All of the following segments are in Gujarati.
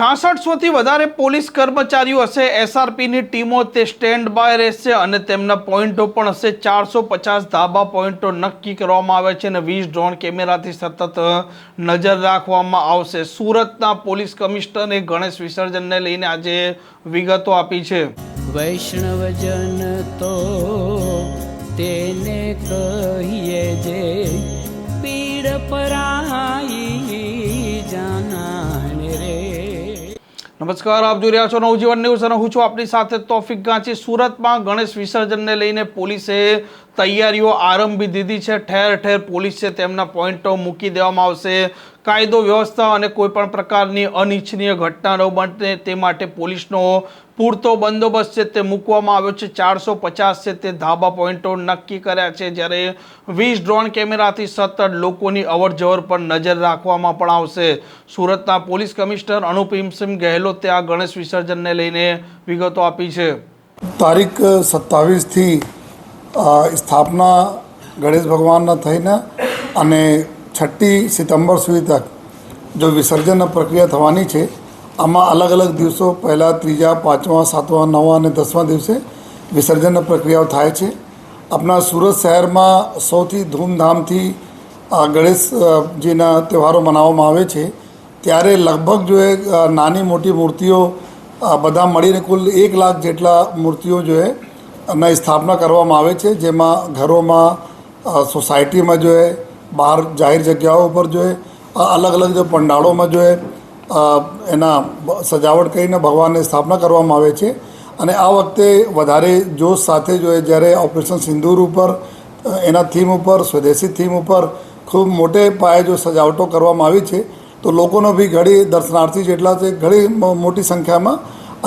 છાસઠસોથી વધારે પોલીસ કર્મચારીઓ હશે, એસઆરપીની ટીમો તે સ્ટેન્ડ બાય રહેશે અને તેમના પોઈન્ટો પણ હશે. ચારસો પચાસ ધાબા પોઈન્ટો નક્કી કરવામાં આવે છે અને વીસ ડ્રોન કેમેરાથી સતત નજર રાખવામાં આવશે. સુરતના પોલીસ કમિશનરે ગણેશ વિસર્જનને લઈને આજે વિગતો આપી છે. વૈષ્ણવજન તો તેને કહીએ જે પીડ પરાઈ નમસ્કાર, આપ જોઈ રહ્યા છો નવજીવન ન્યૂઝ અને હું છું આપની સાથે તોફિક ગાંચી. સુરતમાં ગણેશ વિસર્જનને લઈને પોલીસે તૈયારીઓ આરંભી દીધી છે. ઠેર ઠેર પોલીસ છે તેમના પોઈન્ટો મૂકી દેવામાં આવશે. કાયદો, વ્યવસ્થા અને કોઈપણ પ્રકારની અનિચ્છનીય ઘટના ન બને તે માટે પોલીસનો પૂરતો બંદોબસ્ત છે તે મૂકવામાં આવ્યો છે. ચારસો પચાસ છે તે ધાબા પોઈન્ટો નક્કી કર્યા છે. જ્યારે વીસ ડ્રોન કેમેરાથી સતત લોકોની અવર જવર પર નજર રાખવામાં પણ આવશે. સુરતના પોલીસ કમિશનર અનુપિમસિંહ ગહેલોતે આ ગણેશ વિસર્જનને લઈને વિગતો આપી છે. તારીખ સત્તાવીસથી સ્થાપના ગણેશ ભગવાનના થઈને અને છઠ્ઠી સપ્ટેમ્બર સુધી તક જો વિસર્જન પ્રક્રિયા થવાની છે, આમાં અલગ અલગ દિવસો, પહેલાં, ત્રીજા, પાંચમા, સાતમા, નવમા અને દસમા દિવસે વિસર્જન પ્રક્રિયાઓ થાય છે. આપણા સુરત શહેરમાં સૌથી ધૂમધામથી ગણેશજીના તહેવારો મનાવવામાં આવે છે. ત્યારે લગભગ જો નાની મોટી મૂર્તિઓ બધા મળીને કુલ એક લાખ જેટલા મૂર્તિઓ જો ના સ્થાપના કરવામાં આવે છે, જેમાં ઘરોમાં સોસાયટીમાં જોઈએ બહાર જાહેર જગ્યાઓ ઉપર જોઈએ અલગ અલગ જો પંડાળોમાં જોઈએ એના સજાવટ કરીને ભગવાનની સ્થાપના કરવામાં આવે છે. અને આ વખતે વધારે જોશ સાથે જોઈએ જ્યારે ઓપરેશન સિંદૂર ઉપર એના થીમ ઉપર, સ્વદેશી થીમ ઉપર ખૂબ મોટે પાયે જો સજાવટો કરવામાં આવી છે, તો લોકોનો બી ઘણી દર્શનાર્થી જેટલા છે, ઘણી મોટી સંખ્યામાં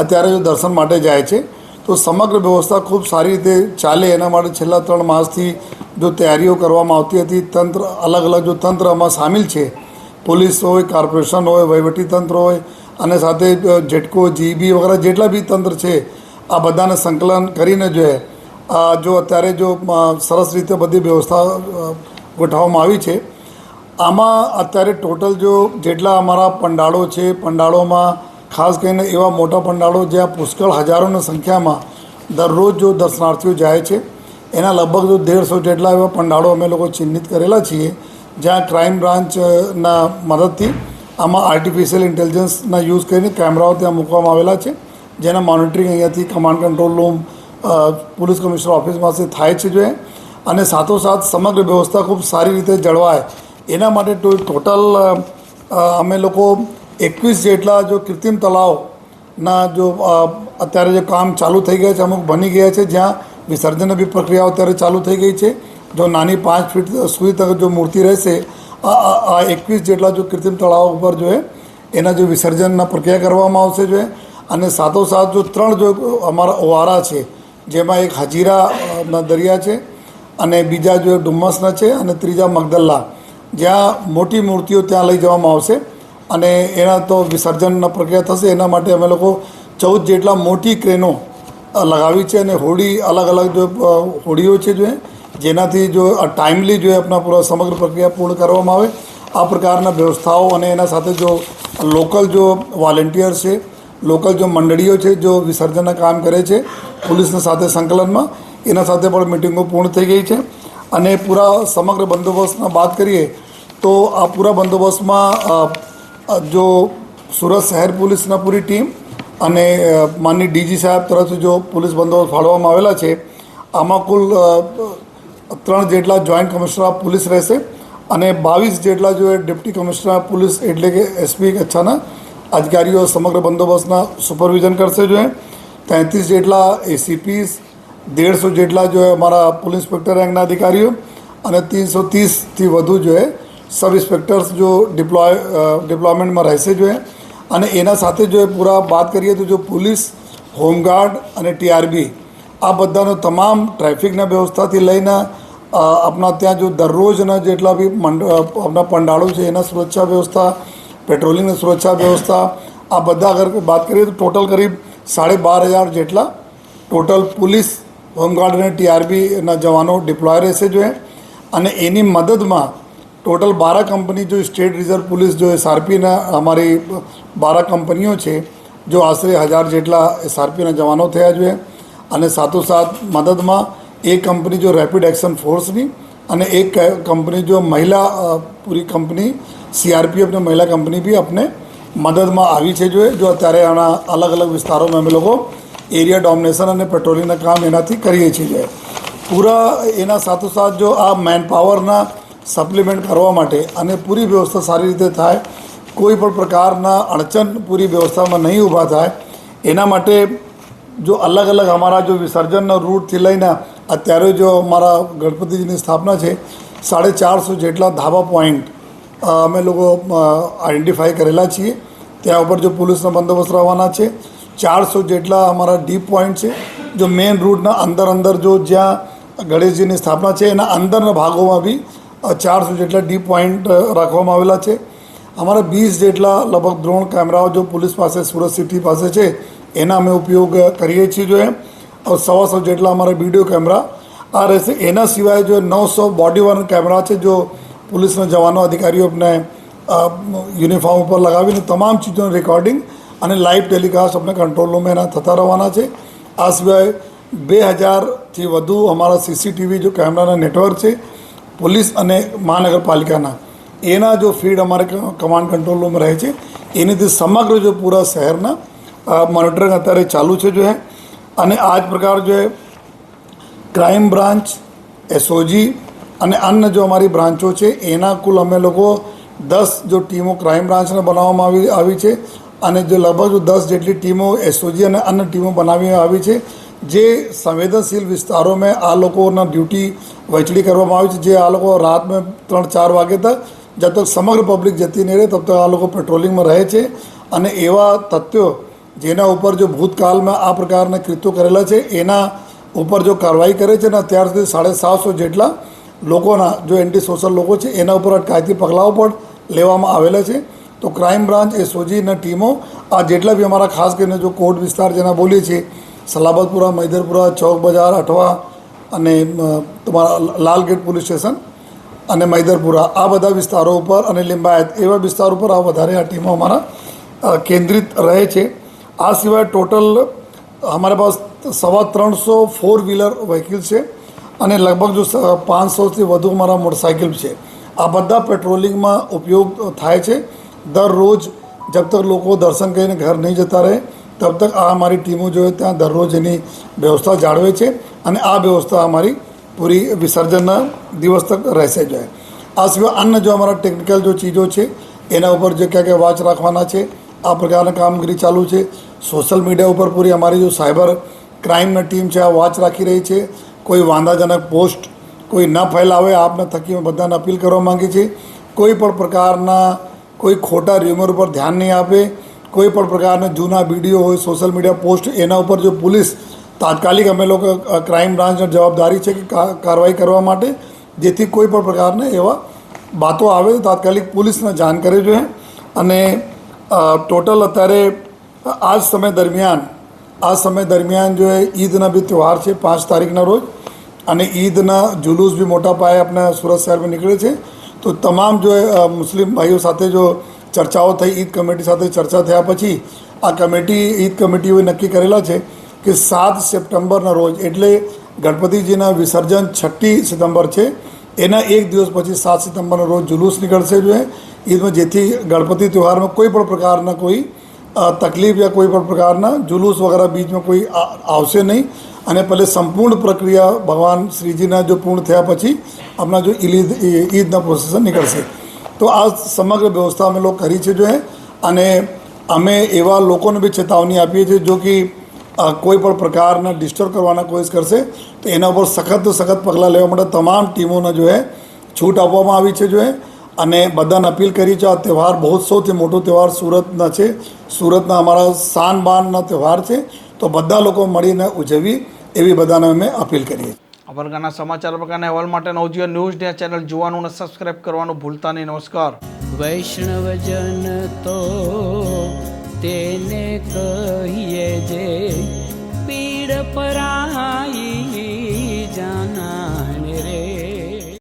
અત્યારે જો દર્શન માટે જાય છે. તો સમગ્ર વ્યવસ્થા ખૂબ સારી રીતે ચાલે. એના માટે છેલ્લા ત્રણ માસથી જો તૈયારીઓ કરવામાં આવતી હતી, તંત્ર અલગ અલગ જો તંત્ર આમાં સામેલ છે, પોલીસ હોય, કોર્પોરેશન હોય, વહીવટી તંત્ર હોય, અને સાથે ઝટકો જીબી વગેરે જેટલા બી તંત્ર છે, આ બધાને સંકલન કરીને જો જો અત્યારે જો સરસ રીતે બધી વ્યવસ્થા ગોઠવવામાં આવી છે. આમાં અત્યારે ટોટલ જો જેટલા અમારા પંડાળો છે, પંડાળોમાં ખાસ કરીને એવા મોટા પંડાળો જ્યાં પુષ્કળ હજારોની સંખ્યામાં દરરોજ જો દર્શનાર્થીઓ જાય છે, એના લગભગ જો દેડસો જેટલા એવા પંડાળો અમે લોકો ચિહ્નિત કરેલા છીએ, જ્યાં ક્રાઇમ બ્રાન્ચના મદદથી આમાં આર્ટિફિશિયલ ઇન્ટેલિજન્સના યુઝ કરીને કેમેરાઓ ત્યાં મૂકવામાં આવેલા છે, જેના મોનિટરિંગ અહીંયાથી command control room police commissioner ઓફિસમાંથી થાય છે જોઈએ અને સાથોસાથ સમગ્ર વ્યવસ્થા ખૂબ સારી રીતે જળવાય. એના માટે ટોટલ અમે લોકો એકવીસ જેટલા જો કૃત્રિમ તળાવના જો અત્યારે જે કામ ચાલુ થઈ ગયા છે, અમુક બની ગયા છે, જ્યાં વિસર્જનની બી પ્રક્રિયાઓ અત્યારે ચાલુ થઈ ગઈ છે. જો નાની પાંચ ફીટ સુધી તક જો મૂર્તિ રહેશે આ એકવીસ જેટલા જો કૃત્રિમ તળાવ ઉપર જો એના જો વિસર્જનના પ્રક્રિયા કરવામાં આવશે જો અને સાથોસાથ જો ત્રણ જો અમારા ઓવારા છે, જેમાં એક હજીરા દરિયા છે અને બીજા જો ડુમ્મસના છે અને ત્રીજા મગદલ્લા. જ્યાં મોટી મૂર્તિઓ ત્યાં લઈ જવામાં આવશે. અને એના તો વિસર્જનના પ્રક્રિયા થશે. એના માટે અમે લોકો ચૌદ જેટલા મોટી ક્રેનો લગાવી છે અને હોડી અલગ અલગ જો હોડીઓ છે જો જેનાથી જો ટાઈમલી જો આપણા સમગ્ર પ્રક્રિયા પૂર્ણ કરવામાં આવે. આ પ્રકારના વ્યવસ્થાઓ અને એના સાથે જો લોકલ જો વોલેન્ટિયર છે, લોકલ જો મંડળીઓ છે જો વિસર્જનના કામ કરે છે, પોલીસના સાથે સંકલનમાં, એના સાથે પણ મિટિંગો પૂર્ણ થઈ ગઈ છે. અને પૂરા સમગ્ર બંદોબસ્તના વાત કરીએ તો આ પૂરા બંદોબસ્તમાં જો સુરત શહેર પોલીસના પૂરી ટીમ અને માનની ડીજી સાહેબ તરફથી જો પોલીસ બંદોબસ્ત ફાળવવામાં આવેલા છે, આમાં કુલ ત્રણ જેટલા જોઈન્ટ કમિશનર પોલીસ રહેશે અને બાવીસ જેટલા જો ડેપ્ટી કમિશનર પોલીસ એટલે કે એસપી કચ્છાના અધિકારીઓ સમગ્ર બંદોબસ્તના સુપરવિઝન કરશે જોઈએ તેત્રીસ જેટલા એસીપીસ દેડસો જેટલા જો અમારા પોલીસ ઇન્સ્પેક્ટર રેન્કના અધિકારીઓ અને ત્રણસો ત્રીસથી વધુ જો સબ ઇન્સ્પેક્ટર્સ જો ડિપ્લોય ડિપ્લોયમેન્ટમાં રહેશે જો અને એના સાથે જો પૂરા વાત કરીએ તો જો પોલીસ, હોમગાર્ડ અને ટીઆરબી, આ બધાનો તમામ ટ્રાફિકના વ્યવસ્થાથી લઈને આપણા ત્યાં જો દરરોજના જેટલા બી મંડ આપણા પંડાળો છે એના સુરક્ષા વ્યવસ્થા, પેટ્રોલિંગની સુરક્ષા વ્યવસ્થા, આ બધા અગર વાત કરીએ તો ટોટલ કરીબ સાડે બાર હજાર જેટલા ટોટલ પોલીસ, હોમગાર્ડ અને ટીઆરબીના જવાનો ડિપ્લોય રહેશે જોઈએ અને એની મદદમાં ટોટલ બારા કંપની જો સ્ટેટ રિઝર્વ પોલીસ જો એસઆરપીના અમારી બારા કંપનીઓ છે, જો આશરે હજાર જેટલા એસઆરપીના જવાનો થયા જોઈએ અને સાથોસાથ મદદમાં એક કંપની જો રેપિડ એક્શન ફોર્સની અને એક કંપની જો મહિલા પૂરી કંપની સીઆરપીએફની મહિલા કંપની બી આપણે મદદમાં આવી છે જોએ જો અત્યારે આના અલગ અલગ વિસ્તારોમાં અમે લોકો એરિયા ડોમિનેશન અને પેટ્રોલિંગના કામ એનાથી કરીએ છીએ પૂરા એના સાથોસાથ જો આ મેન પાવરના સપ્લિમેન્ટ કરવા માટે અને પૂરી વ્યવસ્થા સારી રીતે થાય, કોઈ પણ પ્રકારના અડચણ પૂરી વ્યવસ્થામાં નહીં ઊભા થાય, એના માટે જો અલગ અલગ અમારા જો વિસર્જનના રૂટથી લઈને અત્યારે જો અમારા ગણપતિજીની સ્થાપના છે, સાડે ચારસો જેટલા ધાબા પોઈન્ટ અમે લોકો આઈડેન્ટિફાઈ કરેલા છીએ. ત્યાં ઉપર જો પોલીસનો બંદોબસ્ત રહેવાના છે, ચારસો જેટલા અમારા ડીપ પોઈન્ટ છે, જો મેઇન રૂટના અંદર અંદર જો જ્યાં ગણેશજીની સ્થાપના છે, એના અંદરના ભાગોમાં બી ચારસો જેટલા ડી પોઈન્ટ રાખવામાં આવેલા છે. અમારા વીસ જેટલા લગભગ દ્રોણ કેમેરાઓ જો પોલીસ પાસે, સુરત સિટી પાસે છે, એના અમે ઉપયોગ કરીએ છીએ જો એમ. સવાસો જેટલા અમારા વીડિયો કેમેરા આ રહેશે. એના સિવાય જો નવસો બોડી બોડીવાર્ન કેમેરા છે, જો પોલીસના જવાનો અધિકારીઓ અમને યુનિફોર્મ ઉપર લગાવીને તમામ ચીજોનું રેકોર્ડિંગ અને લાઈવ ટેલિકાસ્ટ અમને કંટ્રોલ રૂમમાં એના થતા રહેવાના છે. આ સિવાય બે હજારથી વધુ અમારા સીસીટીવી જો કેમેરાના નેટવર્ક છે પોલીસ અને મહાનગરપાલિકાના. એના જો ફીડ અમારે કમાન્ડ કંટ્રોલ રૂમ રહે છે એનીથી સમગ્ર જો પૂરા શહેરના મોનિટરિંગ અત્યારે ચાલુ છે જો હે, અને આ જ પ્રકાર જો ક્રાઇમ બ્રાન્ચ, એસઓજી અને અન્ય જો અમારી બ્રાન્ચો છે, એના કુલ અમે લોકો દસ જો ટીમો ક્રાઇમ બ્રાન્ચને બનાવવામાં આવી આવી છે, અને જો લગભગ દસ જેટલી ટીમો એસઓજી અને અન્ય ટીમો બનાવી આવી છે જે સંવેદનશીલ વિસ્તારોમાં આ લોકોના ડ્યુટી વહેંચણી કરવામાં આવી છે, જે આ લોકો રાતમાં ત્રણ ચાર વાગે તક જબ તક સમગ્ર પબ્લિક જતી નહીં રહે, તબ તક આ લોકો પેટ્રોલિંગમાં રહે છે. અને એવા તથ્યો જેના ઉપર જો ભૂતકાળમાં આ પ્રકારના કૃત્યો કરેલા છે, એના ઉપર જો કાર્યવાહી કરે છે ને અત્યાર સુધી સાડા સાતસો જેટલા લોકોના જો એન્ટી સોશિયલ લોકો છે, એના ઉપર અટકાયતી પગલાઓ પણ લેવામાં આવેલા છે. તો ક્રાઇમ બ્રાન્ચ એસઓજીના ટીમો આ જેટલા બી અમારા ખાસ કરીને જો કોર્ટ વિસ્તાર જેના બોલીએ છીએ સલાબતપુરા, મૈદરપુરા, ચોક બજાર, અઠવા અને તમારા લાલગેટ પોલીસ સ્ટેશન અને મૈદરપુરા. આ બધા વિસ્તારો ઉપર અને લિંબાયત એવા વિસ્તાર ઉપર આ વધારે આ ટીમો અમારા કેન્દ્રિત રહે છે. આ સિવાય ટોટલ અમારા પાસ સવા ત્રણસો ફોર વ્હીલર વ્હીકલ છે અને લગભગ જો પાંચસોથી વધુ અમારા મોટરસાઇકલ છે. આ બધા પેટ્રોલિંગમાં ઉપયોગ થાય છે. દરરોજ જબ તક લોકો દર્શન કરીને ઘર નહીં જતા રહે તબ તક આ અમારી ટીમો જો ત્યાં દરરોજ એની વ્યવસ્થા જાળવે છે અને આ વ્યવસ્થા અમારી પૂરી વિસર્જનના દિવસ તક રહેશે જોઈએ આ સિવાય અન્ય જો અમારા ટેકનિકલ જો ચીજો છે, એના ઉપર જે ક્યાં ક્યાં વોચ રાખવાના છે, આ પ્રકારના કામગીરી ચાલુ છે. સોશિયલ મીડિયા ઉપર પૂરી અમારી જો સાયબર ક્રાઇમની ટીમ છે, આ વોચ રાખી રહી છે. કોઈ વાંધાજનક પોસ્ટ કોઈ ન ફેલાવે આપને થકી બધાને અપીલ કરવા માંગીએ છીએ. કોઈ પણ પ્રકારના કોઈ ખોટા ર્યુમર ઉપર ધ્યાન નહીં આપે. કોઈ પણ પ્રકારના જૂના વીડિયો હોય સોશિયલ મીડિયા પોસ્ટ એના ઉપર જો પોલીસ તાત્કાલિક અમે લોકો ક્રાઇમ બ્રાન્ચની જવાબદારી છે કે કાર્યવાહી કરવા માટે, જેથી કોઈ પણ પ્રકારના એવા બાતો આવે તાત્કાલિક પોલીસને જાણ કરે જોઈએ અને ટોટલ અત્યારે આ સમય દરમિયાન, આ સમય દરમિયાન જો ઈદના બી તહેવાર છે, પાંચ તારીખના રોજ, અને ઈદના જુલુસ બી મોટા પાયે આપણા સુરત શહેરમાં નીકળે છે, તો તમામ જો મુસ્લિમ ભાઈઓ સાથે જો ચર્ચાઓ થઈ ઈદ કમિટી સાથે ચર્ચા થયા પછી આ કમિટી ઈદ કમિટીઓએ નક્કી કરેલા છે કે સાત સપ્ટેમ્બરના રોજ, એટલે ગણપતિજીના વિસર્જન છઠ્ઠી સપ્ટેમ્બર છે, એના એક દિવસ પછી સાત સપ્ટેમ્બરના રોજ જુલુસ નીકળશે જોઈએ. ઈદમાં જેથી ગણપતિ તહેવારમાં કોઈ પણ પ્રકારના કોઈ તકલીફ યા કોઈ પણ પ્રકારના જુલુસ વગેરે બીચમાં કોઈ આવશે નહીં. અને પહેલે સંપૂર્ણ પ્રક્રિયા ભગવાન શ્રીજીના જો પૂર્ણ થયા પછી આપણા જો ઈદ ઈદના પ્રોસેસન નીકળશે. તો આ સમગ્ર વ્યવસ્થા અમે લોકો કરી છે જોઈએ અને અમે એવા લોકોને બી ચેતવણી આપીએ છીએ જો કે કોઈ પણ પ્રકારના ડિસ્ટર્બ કરવાના કોશિશ કરશે, તો એના ઉપર સખત સખત પગલાં લેવા માટે તમામ ટીમોને જો હે, છૂટ આપવામાં આવી છે જો હે. અને બધાને અપીલ કરી છે, આ તહેવાર બહુ સૌથી મોટો તહેવાર સુરતના છે. સુરતના અમારા શાન બાનના તહેવાર છે. તો બધા લોકો મળીને ઉજવી એવી બધાને અમે અપીલ કરીએ આ પ્રકારના સમાચાર પ્રકારના અહેવાલ માટે નવજીવન ન્યૂઝ ને ચેનલ જોવાનું અને સબસ્ક્રાઇબ કરવાનું ભૂલતા નહીં. નમસ્કાર. વૈષ્ણવજન તો તેને કહીએ જે પીડ પરાઈ